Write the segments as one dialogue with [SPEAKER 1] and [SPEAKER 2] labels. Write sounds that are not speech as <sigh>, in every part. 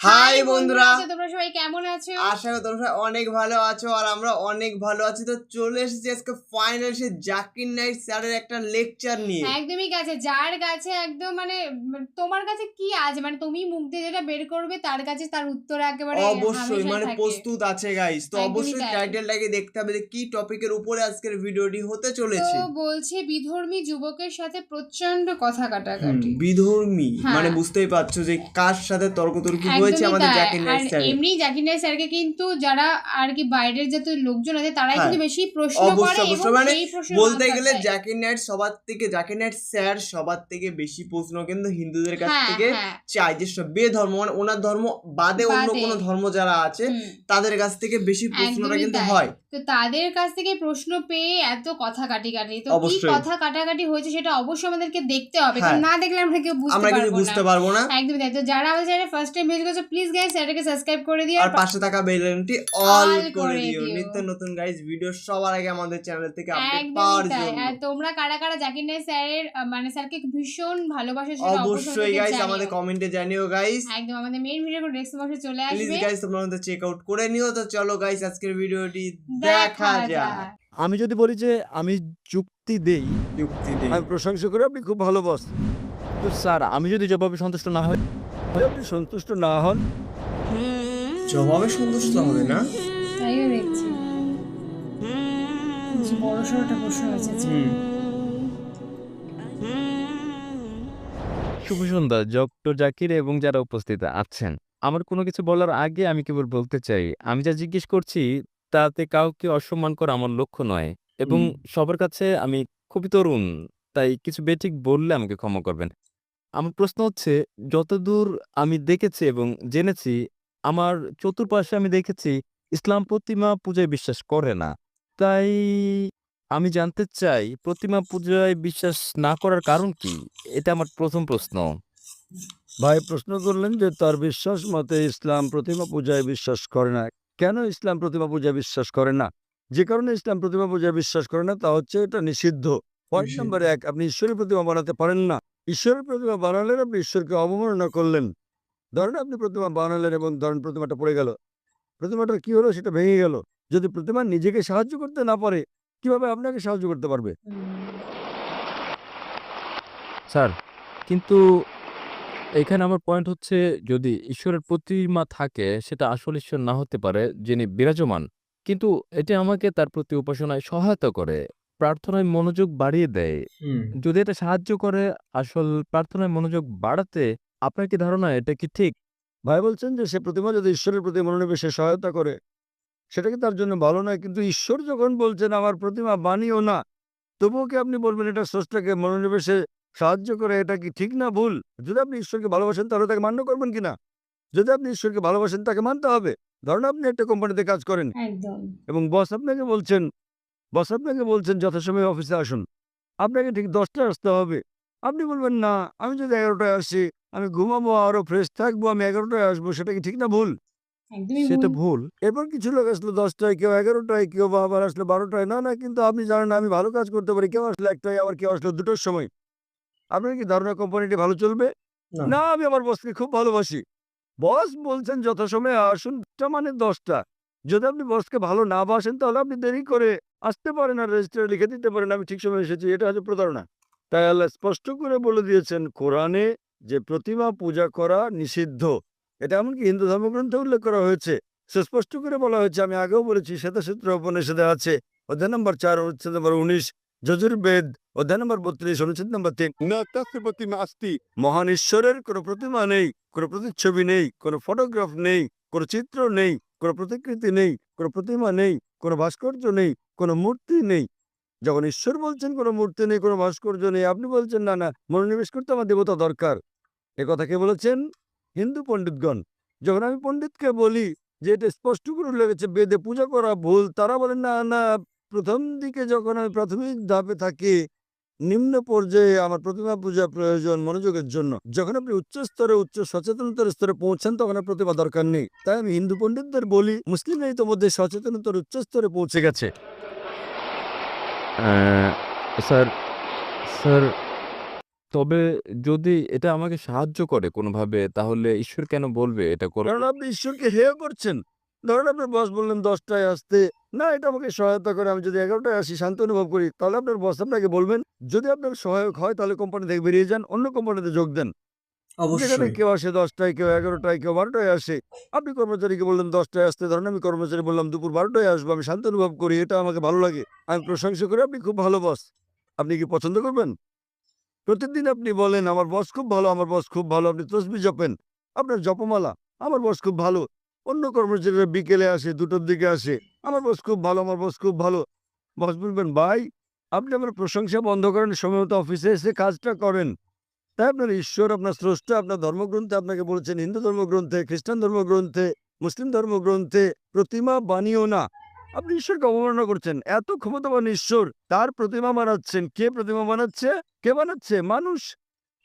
[SPEAKER 1] High বন্ধুরা।
[SPEAKER 2] তো তোমরা সবাই কেমন আছো?
[SPEAKER 1] আশা করি তোমরা অনেক ভালো আছো আর আমরা অনেক ভালো আছি। তো চলে এসেছি আজকে ফাইনাল সে জাকির নাইট স্যারের একটা লেকচার নিয়ে।
[SPEAKER 2] একদমই কাছে যার কাছে একদম মানে তোমার কাছে কি আছে? মানে তুমি মুখ দিয়ে যেটা বের করবে তার কাছে তার উত্তর একেবারে
[SPEAKER 1] অবশ্যই মানে প্রস্তুত আছে গাইস তো অবশ্যই। টাইটেলটাকে দেখতে হবে যে কি টপিকের উপরে আজকের ভিডিওটি হতে চলেছে।
[SPEAKER 2] তো বলছে বিধর্মী যুবকের সাথে প্রচণ্ড কথা কাটাকাটি
[SPEAKER 1] বিধর্মী?
[SPEAKER 2] হ্যাঁ।
[SPEAKER 1] মানে বুঝতেই পারছ যে কার সাথে তর্কতর্কি হয়েছে আমাদের। জাকির স্যার
[SPEAKER 2] এমনি জাকির নাইক স্যারকে কিন্তু যারা আর কি বাইরের যত লোকজন আছে তারাই
[SPEAKER 1] হ্যাঁ।
[SPEAKER 2] কিন্তু বেশি প্রশ্ন করে এবং
[SPEAKER 1] মানে বলতে গেলে জাকির সবার থেকে জাকির স্যার সবার থেকে বেশি প্রশ্ন কিন্তু হিন্দুদের কাছ
[SPEAKER 2] হ্যাঁ
[SPEAKER 1] থেকে
[SPEAKER 2] হ্যাঁ।
[SPEAKER 1] চাই যে সব বেধর্ম মানে ওনার ধর্ম বাদে অন্য। কোনো ধর্ম যারা আছে তাদের কাছ থেকে বেশি প্রশ্নটা কিন্তু হয়।
[SPEAKER 2] তো তাদের কাছ থেকে প্রশ্ন পেয়ে এত কথা কাটি কাটি তো কি। কথা কাটাকাটি হয়েছে সেটা অবশ্যই আমাদেরকে দেখতে হবে। কারণ না দেখলে আমরা কেউ বুঝতে পারব
[SPEAKER 1] বুঝতে
[SPEAKER 2] না
[SPEAKER 1] পারব না।
[SPEAKER 2] একদমই তাই। তো যারা আমাদের চ্যানেলে ফার্স্ট টাইম ভিজিট করছে প্লিজ গাইস চ্যানেলটাকে সাবস্ক্রাইব করে দিও
[SPEAKER 1] আর পাশে থাকা বেলনটি অল করে দিও। নিত্য নতুন গাইস ভিডিও সবার আগে আমাদের চ্যানেল থেকে আপডেট পাওয়ার জন্য।
[SPEAKER 2] আর তোমরা কারা কারা জাকির নাইক স্যারের মানে স্যারকে ভীষণ ভালোবাসো সেটা
[SPEAKER 1] অবশ্যই
[SPEAKER 2] গাইস।
[SPEAKER 1] আমাদের কমেন্টে জানিও গাইস
[SPEAKER 2] একদম আমাদের মেইন ভিডিও নেক্সট মাসে চলে আসবে।
[SPEAKER 1] প্লিজ গাইজ তোমরা আমাদের চেক আউট করে নিও। তো চলো গাইজ আজকের ভিডিওটি
[SPEAKER 2] দেখা
[SPEAKER 1] যাক।
[SPEAKER 2] যাক।
[SPEAKER 3] আমি যদি বলি যে আমি যুক্তি দেই
[SPEAKER 1] যুক্তি দেই।
[SPEAKER 3] আমি প্রশংসা করি আপনি খুব ভালো বস তো স্যার আমি যদি জবাবে সন্তুষ্ট না হই আপনি সন্তুষ্ট না হন
[SPEAKER 1] জবাবে সন্তুষ্ট হবে না?
[SPEAKER 2] তাইও দেখছি। কিছু বড় সড়টা প্রশ্ন আছে
[SPEAKER 1] হুম।
[SPEAKER 4] শুভ সন্ধ্যা ডক্টর জাকির এবং যারা উপস্থিত আছেন। আমার কোনো কিছু বলার আগে আমি কেবল বলতে চাই আমি যা জিজ্ঞেস করছি তাতে কাউকে অসম্মান করা আমার লক্ষ্য নয় এবং সবার কাছে আমি খুবই তরুণ তাই কিছু বেঠিক বললে আমাকে ক্ষমা করবেন। আমার প্রশ্ন হচ্ছে, যতদূর আমি দেখেছি এবং জেনেছি, আমার চতুর্পাশে আমি দেখেছি, ইসলাম প্রতিমা পূজায় বিশ্বাস করে না। তাই আমি জানতে চাই, প্রতিমা পূজায় বিশ্বাস না করার কারণ কি? এটা আমার প্রথম প্রশ্ন।
[SPEAKER 3] ভাই, প্রশ্ন করলেন যে, তার বিশ্বাস মতে ইসলাম প্রতিমা পূজায় বিশ্বাস করে না। কেন ইসলাম প্রতিমা পূজায় বিশ্বাস করে না? যে কারণে ইসলাম প্রতিমা পূজায় বিশ্বাস করে না, তা হচ্ছে এটা নিষিদ্ধ। পয়েন্ট। নাম্বার এক আপনি ঈশ্বরের প্রতিমা বানাতে পারেন না। ঈশ্বরের প্রতিমা বানালেন আপনি ঈশ্বরকে অবমাননা করলেন। ধরেন আপনি প্রতিমা বানালেন এবং ধরেন প্রতিমাটা পড়ে গেল। প্রতিমাটার কি হলো? সেটা ভেঙে গেল। যদি প্রতিমা নিজেকে সাহায্য করতে না পারে কীভাবে আপনাকে সাহায্য করতে পারবে?
[SPEAKER 4] স্যার কিন্তু এখানে আমার পয়েন্ট হচ্ছে যদি ঈশ্বরের প্রতিমা থাকে সেটা আসল ঈশ্বর না হতে পারে যিনি বিরাজমান। কিন্তু এটি আমাকে তার প্রতি উপাসনায় সহায়তা করে। প্রার্থনায় মনোযোগ বাড়িয়ে দেয়।
[SPEAKER 1] হুম।
[SPEAKER 4] যদি এটা সাহায্য করে আসল প্রার্থনায় মনোযোগ বাড়াতে আপনার কি ধারণা এটা কি ঠিক?
[SPEAKER 3] ভাই বলছেন যে সে প্রতিমা যদি ঈশ্বরের প্রতি মনোনিবেশে সহায়তা করে সেটা কি তার জন্য ভালো নয়? কিন্তু ঈশ্বর যখন বলছেন আমার প্রতিমা বানিও না তবুও কি আপনি বলবেন এটা স্রষ্টাকে মনোনিবেশে সাহায্য করে এটা কি ঠিক না ভুল? যদি আপনি ঈশ্বরকে ভালোবাসেন তাহলে তাকে মান্য করবেন কিনা যদি আপনি ঈশ্বরকে ভালোবাসেন তাকে মানতে হবে। ধরুন আপনি একটা কোম্পানিতে কাজ করেন
[SPEAKER 2] একদম।
[SPEAKER 3] এবং বস আপনাকে বলছেন বস আপনাকে বলছেন যথাসময়ে অফিসে আসুন। আপনাকে ঠিক দশটায় আসতে হবে। আপনি বলবেন না আমি যদি এগারোটায় আসি আমি ঘুমাবো আরও ফ্রেশ থাকব আমি এগারোটায় আসব সেটা কি ঠিক না ভুল?
[SPEAKER 4] সেটা
[SPEAKER 2] ভুল।
[SPEAKER 4] ভুল।
[SPEAKER 3] এরপর কিছু লোক আসলো দশটায় কেউ এগারোটায় কেউ বা আবার আসলো বারোটায়। না না কিন্তু আপনি জানেন না, আমি ভালো কাজ করতে পারি কেউ আসলো একটায় আবার কেউ আসলো দুটোর সময়। আপনার কি ধারণা কোম্পানিটি ভালো চলবে?
[SPEAKER 1] না।
[SPEAKER 3] না আমি আমার বসকে খুব ভালোবাসি। বস বলছেন যথাসময়ে আসুন তা মানে দশটা। যদি আপনি বসকে ভালো না বাসেন তাহলে আপনি দেরি করে আসতে পারেন আর রেজিস্টারে লিখে দিতে পারেন। আমি ঠিক সময় এসেছি এটা হচ্ছে প্রতারণা। তাই আল্লাহ স্পষ্ট করে বলে দিয়েছেন কোরআনে যে প্রতিমা পূজা করা নিষিদ্ধ এটা এমনকি হিন্দু ধর্মগ্রন্থে উল্লেখ করা হয়েছে। সে স্পষ্ট করে বলা হয়েছে আমি আগেও বলেছি শ্বেতসূত্র উপনিষদে আছে অধ্যায় নম্বর চার অনুচ্ছেদ নম্বর উনিশ যজুর্বেদ অধ্যায় নম্বর বত্রিশ অনুচ্ছেদ নম্বর তিন। প্রতিমা আস্তি। মহান ঈশ্বরের কোনো প্রতিমা নেই কোনো প্রতিচ্ছবি নেই কোনো ফটোগ্রাফ নেই কোনো চিত্র নেই কোনো প্রতিকৃতি নেই, কোনো প্রতিমা নেই, কোনো ভাস্কর্য নেই, কোনো মূর্তি নেই। যখন ঈশ্বর বলছেন কোনো মূর্তি নেই, কোনো ভাস্কর্য নেই, আপনি বলছেন, না না, মনোনিবেশ করতে আমার দেবতা দরকার। এ কথা কে বলেছেন? হিন্দু পণ্ডিতগণ। যখন আমি পণ্ডিতকে বলি যে এটা স্পষ্ট করে আছে বেদে পূজা করা ভুল, তারা বলেন, না না, প্রথম দিকে যখন আমি প্রাথমিক ধাপে থাকি নিম্ন পর্যায়ে আমার প্রতিমা পূজা প্রয়োজন মনোযোগের জন্য। যখন আপনি উচ্চ স্তরে উচ্চ সচেতনতার স্তরে পৌঁছান তখন আর প্রতিমা দরকার নেই। তাই আমি হিন্দু পণ্ডিতদের বলি মুসলিমরা ইতোমধ্যে সচেতনতার উচ্চ স্তরে পৌঁছে গেছে।
[SPEAKER 4] স্যার স্যার তবে যদি এটা আমাকে সাহায্য করে কোনোভাবে তাহলে ঈশ্বর কেন বলবে এটা করো
[SPEAKER 3] কারণ আপনি ঈশ্বরকে হেয় করছেন। ধরেন আপনার বস বললেন দশটায় আসতে না এটা আমাকে সহায়তা করে আমি যদি এগারোটায় আসি শান্ত অনুভব করি তাহলে আপনার বস আপনাকে বলবেন যদি আপনার সহায়ক হয় তাহলে কোম্পানি থেকে বেরিয়ে যান অন্য কোম্পানিতে যোগ দেন। যেখানে কেউ আসে দশটায় কেউ এগারোটায় কেউ বারোটায় আসে আপনি কর্মচারীকে বললেন দশটায় আসতে ধরেন আমি কর্মচারী বললাম দুপুর বারোটায় আসব আমি শান্ত অনুভব করি এটা আমাকে ভালো লাগে আমি প্রশংসা করি আপনি খুব ভালো বস আপনি কি পছন্দ করবেন? প্রতিদিন আপনি বলেন আমার বস খুব ভালো আমার বস খুব ভালো আপনি তসবি জপেন আপনার জপমালা আমার বস খুব ভালো। অন্য কর্মচারীরা বিকেলে আসে, দুটোর দিকে আসে। আমার বস খুব ভালো, আমার বস খুব ভালো। বস বলবেন, ভাই, আপনি আমার প্রশংসা বন্ধ করেন সময় মতো অফিসে এসে কাজটা করেন। তাই আপনার ঈশ্বর, আপনার স্রষ্টা, আপনার ধর্মগ্রন্থে আপনাকে বলেছেন, হিন্দু ধর্মগ্রন্থে, খ্রিস্টান ধর্মগ্রন্থে, মুসলিম ধর্মগ্রন্থে, প্রতিমা বানিও না। আপনি ঈশ্বরকে অবমাননা করছেন, এত ক্ষমতাবান ঈশ্বর, তার প্রতিমা বানাচ্ছেন। কে প্রতিমা বানাচ্ছে? কে বানাচ্ছে? মানুষ।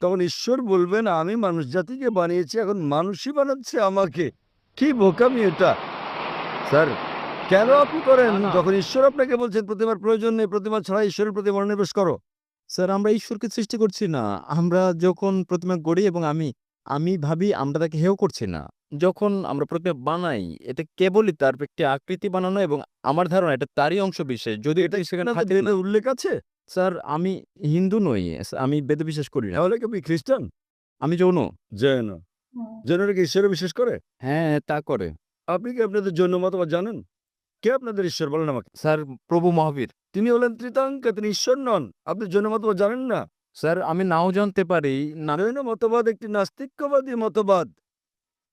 [SPEAKER 3] তখন ঈশ্বর বলবেন, আমি মানুষ জাতিকে বানিয়েছি, এখন মানুষই বানাচ্ছে আমাকে। কি বোকামি এটা স্যার কেন আপনি করেন। যখন ঈশ্বর আপনাকে বলছেন প্রতিমার প্রয়োজন নেই প্রতিমা ছাড়া ঈশ্বরের প্রতি মনোনিবেশ করো।
[SPEAKER 4] স্যার আমরা ঈশ্বরকে সৃষ্টি করছি না। আমরা যখন প্রতিমা গড়ি এবং আমি আমি ভাবি আমরা তাকে হেয় করছি না। যখন আমরা প্রতিমা বানাই এটা কেবলই তার একটি আকৃতি বানানো এবং আমার ধারণা এটা তারই অংশ বিশেষ। যদি এটা সেখানে
[SPEAKER 3] উল্লেখ আছে?
[SPEAKER 4] স্যার আমি হিন্দু নই আমি বেদে বিশ্বাস করি না।
[SPEAKER 3] তাহলে কি খ্রিস্টান?
[SPEAKER 4] আমি যৌন।
[SPEAKER 3] জৈন। জৈনরা কি ঈশ্বরে বিশ্বাস করে?
[SPEAKER 4] হ্যাঁ তা করে।
[SPEAKER 3] আপনি কি আপনাদের জৈন মতবাদ জানেন? কে আপনাদের ঈশ্বর বলেন আমাকে?
[SPEAKER 4] স্যার প্রভু মহাবীর।
[SPEAKER 3] তিনি হলেন ত্রিতাঙ্কা তিনি ঈশ্বর নন। আপনি জৈন মতবাদ জানেন না?
[SPEAKER 4] স্যার আমি নাও জানতে পারি না
[SPEAKER 3] জৈন মতবাদ একটি নাস্তিক্যবাদী মতবাদ।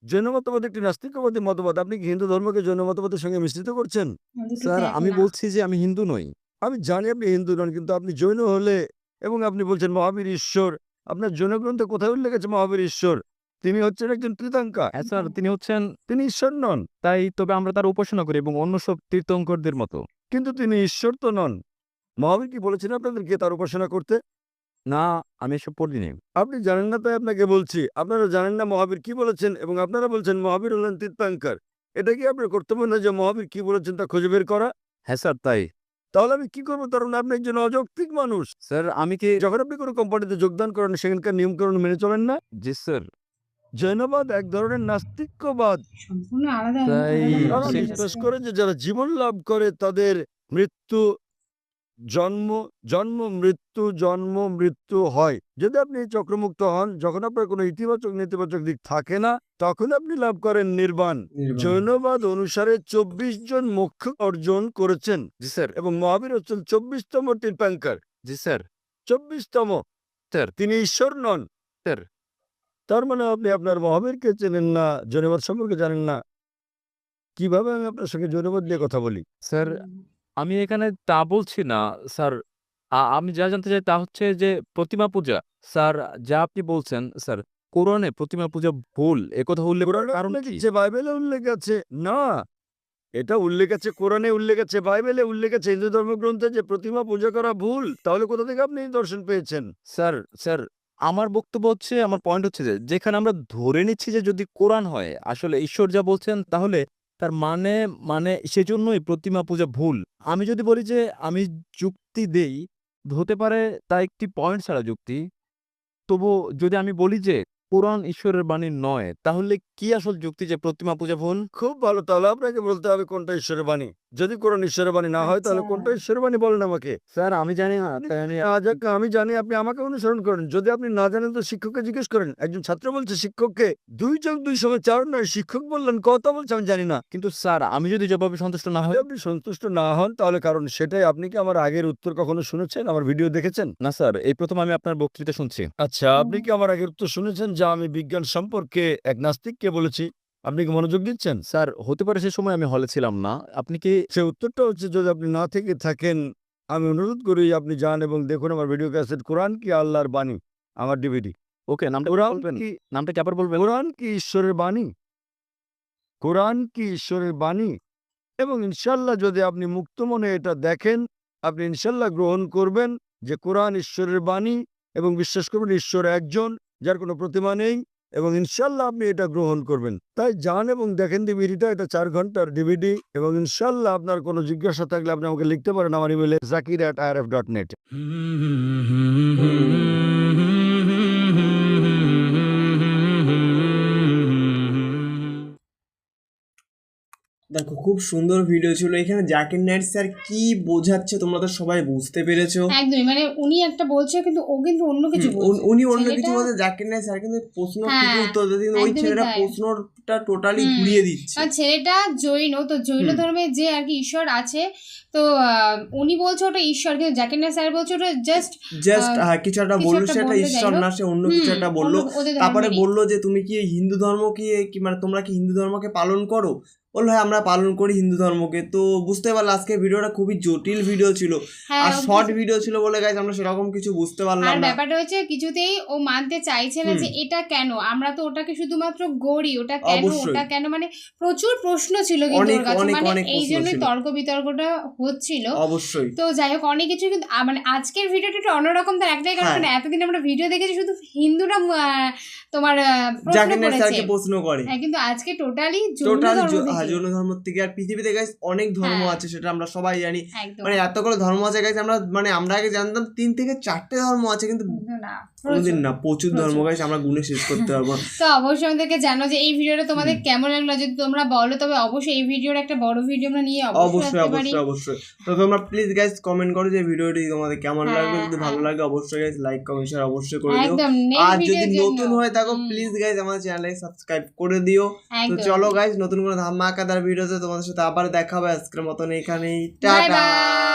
[SPEAKER 3] জৈন মতবাদ একটি নাস্তিক্যবাদী মতবাদ। আপনি কি হিন্দু ধর্মকে জৈন মতবাদের সঙ্গে মিশ্রিত করছেন?
[SPEAKER 4] স্যার আমি বলছি যে আমি হিন্দু নই।
[SPEAKER 3] আমি জানি আপনি হিন্দু নন কিন্তু আপনি জৈন হলে এবং আপনি বলছেন মহাবীর ঈশ্বর। আপনার জৈন গ্রন্থে কোথায় উল্লেখ আছে মহাবীর ঈশ্বর? তিনি হচ্ছেন একজন ত্রিতাঙ্কা।
[SPEAKER 4] হ্যাঁ স্যার তিনি হচ্ছেন
[SPEAKER 3] তিনি ঈশ্বর নন।
[SPEAKER 4] তাই তবে আমরা তার উপাসনা করি এবং অন্য সব তীর্থঙ্করদের মতো।
[SPEAKER 3] কিন্তু তিনি ঈশ্বর তো নন। মহাবীর কি বলেছেন আপনাদেরকে তার উপাসনা করতে?
[SPEAKER 4] না আমি এসব পড়িনি
[SPEAKER 3] আপনি জানেন না তাই আপনাকে বলছি। আপনারা জানেন না মহাবীর কি বলেছেন এবং আপনারা বলছেন মহাবীর হলেন তীর্থাঙ্কার। এটা কি আপনার কর্তব্য না যে মহাবীর কি বলেছেন তা খুঁজে বের করা?
[SPEAKER 4] হ্যাঁ স্যার তাই।
[SPEAKER 3] তাহলে আমি কি করব? তার মানে আপনি একজন অযৌক্তিক মানুষ।
[SPEAKER 4] স্যার আমি কি
[SPEAKER 3] যখন আপনি কোনো কোম্পানিতে যোগদান করেন সেখানকার নিয়মকানুন মেনে চলেন না?
[SPEAKER 4] জি স্যার।
[SPEAKER 3] জৈনবাদ এক ধরনের নাস্তিক্যবাদ।
[SPEAKER 4] তাই
[SPEAKER 3] বিশ্বাস করে যে যারা জীবন লাভ করে তাদের মৃত্যু জন্ম জন্ম মৃত্যু জন্ম মৃত্যু হয়। যদি আপনি চক্রমুক্ত হন যখন আপনার কোনো ইতিবাচক নেতিবাচক দিক থাকে না তখন আপনি লাভ করেন নির্বাণ। জৈনবাদ অনুসারে চব্বিশ জন মোক্ষ অর্জন করেছেন।
[SPEAKER 4] জি স্যার।
[SPEAKER 3] এবং মহাবীর হচ্ছেন চব্বিশতম তীর্থাঙ্কার
[SPEAKER 4] জি স্যার।
[SPEAKER 3] চব্বিশতম।
[SPEAKER 4] স্যার।
[SPEAKER 3] তিনি ঈশ্বর নন।
[SPEAKER 4] স্যার।
[SPEAKER 3] তার মানে আপনি আপনার মহাবীরকে চেনেন না জৈনবাদ সম্পর্কে জানেন না। কীভাবে আমি আপনার সঙ্গে জৈনবাদ নিয়ে কথা বলি?
[SPEAKER 4] স্যার আমি এখানে তা বলছি না স্যার। আমি যা জানতে চাই তা হচ্ছে যে প্রতিমা পূজা স্যার যা আপনি বলছেন স্যার কোরআনে প্রতিমা পূজা ভুল একথা উল্লেখ করার কারণ
[SPEAKER 3] আছে বাইবেলে উল্লেখ আছে না। এটা উল্লেখ আছে কোরআনে উল্লেখ আছে বাইবেলে উল্লেখ আছে হিন্দু ধর্মগ্রন্থে যে প্রতিমা পূজা করা ভুল তাহলে কোথা থেকে আপনি দর্শন পেয়েছেন?
[SPEAKER 4] স্যার স্যার আমার বক্তব্য হচ্ছে, আমার পয়েন্ট হচ্ছে যে, যেখানে আমরা ধরে নিচ্ছি যে, যদি কোরআন হয়, আসলে ঈশ্বর যা বলছেন তাহলে তার মানে মানে সেজন্যই প্রতিমা পূজা ভুল। আমি যদি বলি যে, আমি যুক্তি দেই, হতে পারে তা একটি পয়েন্ট ছাড়া যুক্তি। তবু যদি আমি বলি যে কোরআন ঈশ্বরের বাণী নয় তাহলে কি আসল যুক্তি যে প্রতিমা পূজা ভুল?
[SPEAKER 3] খুব ভালো তাহলে আপনাকে বলতে হবে কোনটা ঈশ্বরের বাণী। যদি কোরআন ঈশ্বরের বাণী না হয় তাহলে
[SPEAKER 2] আচ্ছা।
[SPEAKER 3] কোনটা ঈশ্বরের বাণী বলেন আমাকে?
[SPEAKER 4] স্যার আমি জানি না আমি
[SPEAKER 3] আজ আমি জানি আপনি আমাকে অনুসরণ করেন। যদি আপনি না জানেন তো শিক্ষককে জিজ্ঞেস করেন। একজন ছাত্র বলছে শিক্ষককে দুই যোগ দুই সময় চার নয় শিক্ষক বললেন কত বলছে আমি জানি না।
[SPEAKER 4] কিন্তু স্যার আমি যদি জবাবে সন্তুষ্ট না হই
[SPEAKER 3] আপনি সন্তুষ্ট না হন তাহলে কারণ সেটাই আপনি কি আমার আগের উত্তর কখনো শুনেছেন আমার ভিডিও দেখেছেন?
[SPEAKER 4] না স্যার এই প্রথম আমি আপনার বক্তৃতা শুনছি।
[SPEAKER 3] আচ্ছা আপনি কি আমার আগের উত্তর শুনেছেন? যা আমি বিজ্ঞান সম্পর্কে এক নাস্তিককে বলেছি আপনি কি মনোযোগ দিচ্ছেন?
[SPEAKER 4] স্যার হতে পারে সে সময় আমি হলে ছিলাম না। আপনি কি
[SPEAKER 3] সে উত্তরটা হচ্ছে যদি আপনি না থেকে থাকেন আমি অনুরোধ করি আপনি যান এবং দেখুন আমার ভিডিও ক্যাসেট কোরআন কি আল্লাহর বাণী? আমার ডিভিডি।
[SPEAKER 4] ওকে নামটা বলবেন?
[SPEAKER 3] কি
[SPEAKER 4] নামটা কি আবার বলবেন?
[SPEAKER 3] কোরআন কি ঈশ্বরের বাণী? কোরআন কি ঈশ্বরের বাণী? এবং ইনশাল্লাহ যদি আপনি মুক্ত মনে এটা দেখেন আপনি ইনশাল্লাহ গ্রহণ করবেন যে কোরআন ঈশ্বরের বাণী এবং বিশ্বাস করবেন ঈশ্বর একজন। যার কোনো প্রতিমা নেই এবং ইনশাল্লাহ আপনি এটা গ্রহণ করবেন। তাই যান এবং দেখেন ডিভিডিটা এটা চার ঘণ্টার ডিভিডি এবং ইনশাল্লাহ আপনার কোনো জিজ্ঞাসা থাকলে আপনি আমাকে লিখতে পারেন আমার ইমেলে Zakir at I dot net
[SPEAKER 1] খুব সুন্দর ভিডিও ছিল। এখানে জাকির নাইট স্যার কি বোঝাচ্ছে তোমরা তো সবাই বুঝতে পেরেছ।
[SPEAKER 2] একদমই মানে উনি একটা বলছে কিন্তু ও কিন্তু অন্য কিছু বলছে।
[SPEAKER 1] উনি অন্য কিছু বলতে জাকির নাইট স্যার কিন্তু প্রশ্ন
[SPEAKER 2] হ্যাঁ,
[SPEAKER 1] ঠিকই উত্তর কিন্তু ওই ছেলেটা প্রশ্নটা টোটালি ঘুরিয়ে দিচ্ছে।
[SPEAKER 2] আর ছেলেটা জৈন তো জৈন ধর্মে যে আর কি ঈশ্বর আছে তো উনি বলছে ওটা ঈশ্বর কিন্তু জাকির নাইক স্যার বলছে ওটা জাস্ট
[SPEAKER 1] জাস্ট
[SPEAKER 2] আহ,
[SPEAKER 1] কিছু একটা
[SPEAKER 2] কিছু
[SPEAKER 1] বলল সেটা ঈশ্বর না সে অন্য কিছু একটা বলল। তারপরে। বলল যে তুমি কি হিন্দু ধর্ম কি মানে তোমরা কি হিন্দু ধর্মকে পালন করো? বলল হ্যাঁ আমরা পালন করি হিন্দু ধর্মকে। তো বুঝতে পারল আজকে ভিডিওটা খুবই জটিল ভিডিও ছিল।
[SPEAKER 2] হ্যাঁ
[SPEAKER 1] আর শর্ট ভিডিও ছিল বলে গাইজ আমরা সেরকম কিছু বুঝতে পারলাম
[SPEAKER 2] আর
[SPEAKER 1] না।
[SPEAKER 2] ব্যাপারটা হচ্ছে কিছুতেই ও মানতে চাইছে না যে এটা কেন? আমরা তো ওটাকে শুধুমাত্র গড়ি ওটা কেন?
[SPEAKER 1] অবশ্যই।
[SPEAKER 2] ওটা কেন? মানে প্রচুর প্রশ্ন ছিল কিন্তু
[SPEAKER 1] অনেক,
[SPEAKER 2] ওর কাছে।
[SPEAKER 1] অনেক,
[SPEAKER 2] মানে
[SPEAKER 1] অনেক
[SPEAKER 2] এই
[SPEAKER 1] প্রশ্ন
[SPEAKER 2] জন্যই
[SPEAKER 1] ছিল।
[SPEAKER 2] তর্ক বিতর্কটা হচ্ছিল।
[SPEAKER 1] অবশ্যই।
[SPEAKER 2] তো যাই হোক অনেক কিছু কিন্তু আ, মানে আজকের ভিডিওটা একটু অন্যরকম তার একটাই কারণ
[SPEAKER 1] হ্যাঁ।
[SPEAKER 2] মানে এতদিন আমরা ভিডিও দেখেছি শুধু হিন্দুরা আহ, তোমার আহ, প্রশ্ন
[SPEAKER 1] জাকির
[SPEAKER 2] করেছে।
[SPEAKER 1] স্যারকে প্রশ্ন করে।
[SPEAKER 2] হ্যাঁ, কিন্তু আজকে টোটালি
[SPEAKER 1] টোটাল হ্যাঁ জৈন ধর্ম থেকে আর পৃথিবীতে গাইস অনেক ধর্ম
[SPEAKER 2] হ্যাঁ।
[SPEAKER 1] আছে সেটা আমরা সবাই জানি। মানে এতগুলো ধর্ম আছে গাইজ আমরা মানে আমরা আগে জানতাম তিন থেকে চারটে ধর্ম আছে কিন্তু কোনোদিন। না প্রচুর। ধর্ম। গাইজ আমরা গুণে শেষ করতে পারব <laughs>
[SPEAKER 2] তো অবশ্যই আমাদেরকে জানো যে এই ভিডিওটা তোমাদের কেমন লাগল যদি তোমরা বলো তবে অবশ্যই এই ভিডিওর একটা বড় ভিডিও আমরা নিয়ে অবশ্যই
[SPEAKER 1] অবশ্যই অবশ্যই তো তোমরা প্লিজ গাইজ কমেন্ট করো যে ভিডিওটি তোমাদের কেমন
[SPEAKER 2] হ্যাঁ,
[SPEAKER 1] লাগবে যদি ভালো
[SPEAKER 2] হ্যাঁ।
[SPEAKER 1] লাগে অবশ্যই গাইজ লাইক কমেন্ট শেয়ার অবশ্যই করে দিও। আর যদি নতুন হয়ে থাকো প্লিজ গাইজ আমার চ্যানেলকে সাবস্ক্রাইব করে দিও। তো চলো গাইজ নতুন কোনো ধামাকাদার ভিডিওতে তোমাদের সাথে আবার দেখা হবে আজকের মতন এখানেই
[SPEAKER 2] বাই
[SPEAKER 1] টাটা
[SPEAKER 2] বাই